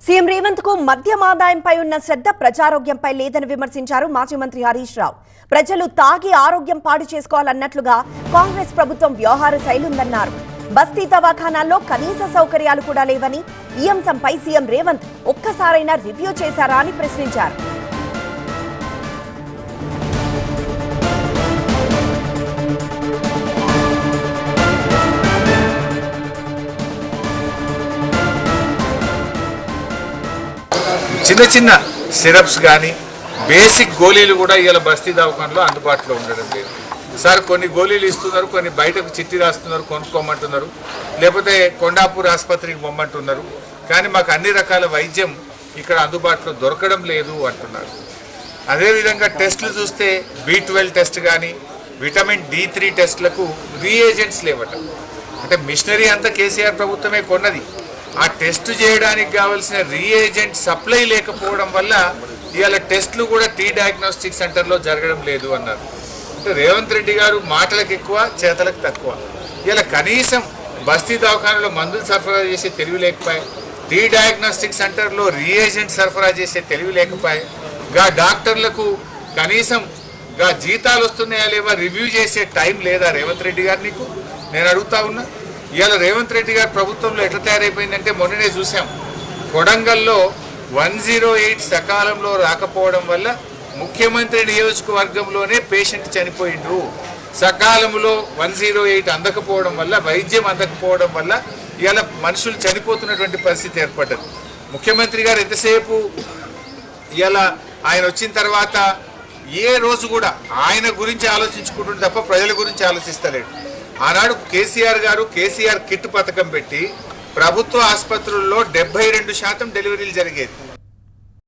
CM రేవంత్కు మద్యం ఆదాయంపై ఉన్న శ్రద్ధ ప్రజారోగ్యంపై లేదని విమర్శించారు మాజీ మంత్రి హరీష్ రావు. ప్రజలు తాగి ఆరోగ్యం పాడు చేసుకోవాలన్నట్లుగా కాంగ్రెస్ ప్రభుత్వం వ్యవహార శైలి ఉందన్నారు బస్తీ దవాఖానాల్లో కనీస సౌకర్యాలు కూడా లేవని ఈ అంశంపై సీఎం రేవంత్ ఒక్కసారైనా రివ్యూ చేశారా అని ప్రశ్నించారు. చిన్న చిన్న సిరప్స్ కానీ బేసిక్ గోళీలు కూడా ఇవాళ బస్తీ దవాఖానలో అందుబాటులో ఉండడం లేదు. సార్ కొన్ని గోళీలు ఇస్తున్నారు కొన్ని బయటకు చిట్టి రాస్తున్నారు కొనుక్కోమంటున్నారు. లేకపోతే కొండాపూర్ ఆసుపత్రికి పొమ్మంటున్నారు. కానీ మాకు అన్ని రకాల వైద్యం ఇక్కడ అందుబాటులో దొరకడం లేదు అంటున్నారు. అదేవిధంగా టెస్టులు చూస్తే బి ట్వెల్వ్ టెస్ట్ కానీ విటమిన్ డి త్రీ టెస్ట్లకు రీఏజెంట్స్ లేవట. అంటే మిషనరీ అంతా కేసీఆర్ ప్రభుత్వమే కొన్నది. ఆ టెస్ట్ చేయడానికి కావలసిన రీఏజెంట్ సప్లై లేకపోవడం వల్ల ఇవాళ టెస్ట్లు కూడా టీ డయాగ్నోస్టిక్ సెంటర్లో జరగడం లేదు అన్నారు. అంటే రేవంత్ రెడ్డి గారు మాటలకు ఎక్కువ చేతలకు తక్కువ. ఇలా కనీసం బస్తీ దవాఖానలో మందులు సరఫరా చేసే తెలివి లేకపోయాయి. టీ డయాగ్నోస్టిక్ సెంటర్లో రీఏజెంట్ సరఫరా చేసే తెలివి లేకపోయాయి. గా డాక్టర్లకు కనీసం గా జీతాలు వస్తున్నాయా లేవా రివ్యూ చేసే టైం లేదా రేవంత్ రెడ్డి గారు నీకు? నేను అడుగుతా ఉన్నా. ఇవాళ రేవంత్ రెడ్డి గారు ప్రభుత్వంలో ఎట్లా తయారైపోయిందంటే మొన్ననే చూసాం. కొడంగల్లో వన్ జీరో ఎయిట్ సకాలంలో రాకపోవడం వల్ల ముఖ్యమంత్రి నియోజకవర్గంలోనే పేషెంట్ చనిపోయిండు సకాలంలో వన్ జీరో ఎయిట్ అందకపోవడం వల్ల వైద్యం అందకపోవడం వల్ల ఇవాళ మనుషులు చనిపోతున్నటువంటి పరిస్థితి ఏర్పడ్డది. ముఖ్యమంత్రి గారు ఎంతసేపు ఇవాళ ఆయన వచ్చిన తర్వాత ఏ రోజు కూడా ఆయన గురించి ఆలోచించుకుంటుంటే తప్ప ప్రజల గురించి ఆలోచిస్తలేడు. ఆనాడు కేసీఆర్ గారు కేసీఆర్ కిట్ పథకం పెట్టి ప్రభుత్వ ఆసుపత్రుల్లో డెబ్బై రెండు శాతం డెలివరీలు జరిగేది.